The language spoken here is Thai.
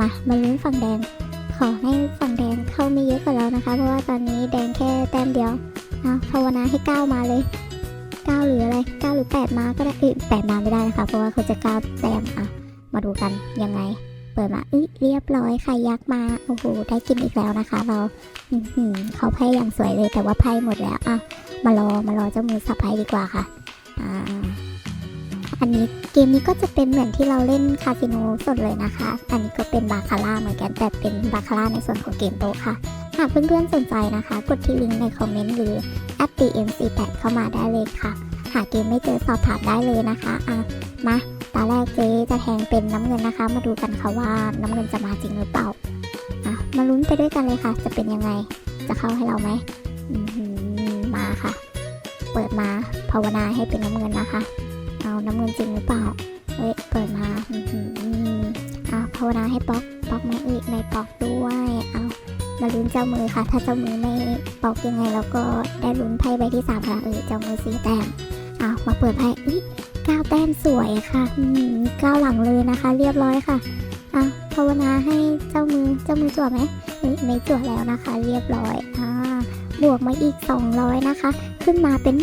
มา มาลุ้นฝั่งแดง ขอให้ฝั่งแดงเข้าไม่เยอะกว่าเรานะคะ เพราะว่าตอนนี้แดงแค่แต้มเดียวเอาภาวนาให้เก้ามาเลยเก้าหรืออะไรเก้าหรือแปดมาก็ได้แปดมาไม่ได้นะคะ เพราะว่าเขาจะเก้าแต้มอะ มาดูกันยังไง เปิดมาอุ้ยเรียบร้อยค่ยักษ์มา โอ้โห ได้กินอีกแล้วนะคะ เราเขาไพ่อย่างสวยเลยแต่ว่าไพ่หมดแล้วอะมารอมารอเจ้ามือสับไพ่ดีกว่าค่ะ อ่า อันนี้เกมนี้ก็จะเป็นเหมือนที่เราเล่นคาสิโนสดเลยนะคะ อันนี้ก็เป็นบาคาร่าเหมือนกันแต่เป็นบาคาร่าในส่วนของเกมโต๊ะค่ะ หากเพื่อนๆสนใจนะคะ กดที่ลิงก์ในคอมเมนต์หรือแอป DMC8 เข้ามาได้เลยค่ะ หากเกมไม่เจอสอบถามได้เลยนะคะอะมาตาแรกเจ๊จะแทงเป็นน้ำเงินนะคะ มาดูกันค่ะว่าน้ำเงินจะมาจริงหรือเปล่าอะมาลุ้นไปด้วยกันเลยค่ะ จะเป็นยังไงจะเข้าให้เราไหมมาค่ะ เปิดมาภาวนาให้เป็นน้ำเงินนะคะาน้ำเงินจริงหรือเปล่าเอ้ย เปิดมาอื้อหืออะภาวนาให้ป๊อก ป๊อกไม่อ้ยไม่ป๊อกด้วย เอามาลุ้นเจ้ามือค่ะ ถ้าเจ้ามือไม่ป๊อกยังไงเราก็ได้ลุ้นไพ่ใบที่สามค่ะ เออเจ้ามือสีแต้มเอามาเปิดไพ่อุ้ยเก้าแต้มสวยค่ะอืมเก้าหลังเลยนะคะ เรียบร้อยค่ะเอาภาวนาให้เจ้ามือ เจ้ามือจั่วไหมไม่จั่วแล้วนะคะ เรียบร้อยอ่าบวกมาอีก 200 นะคะ ขึ้นมาเป็น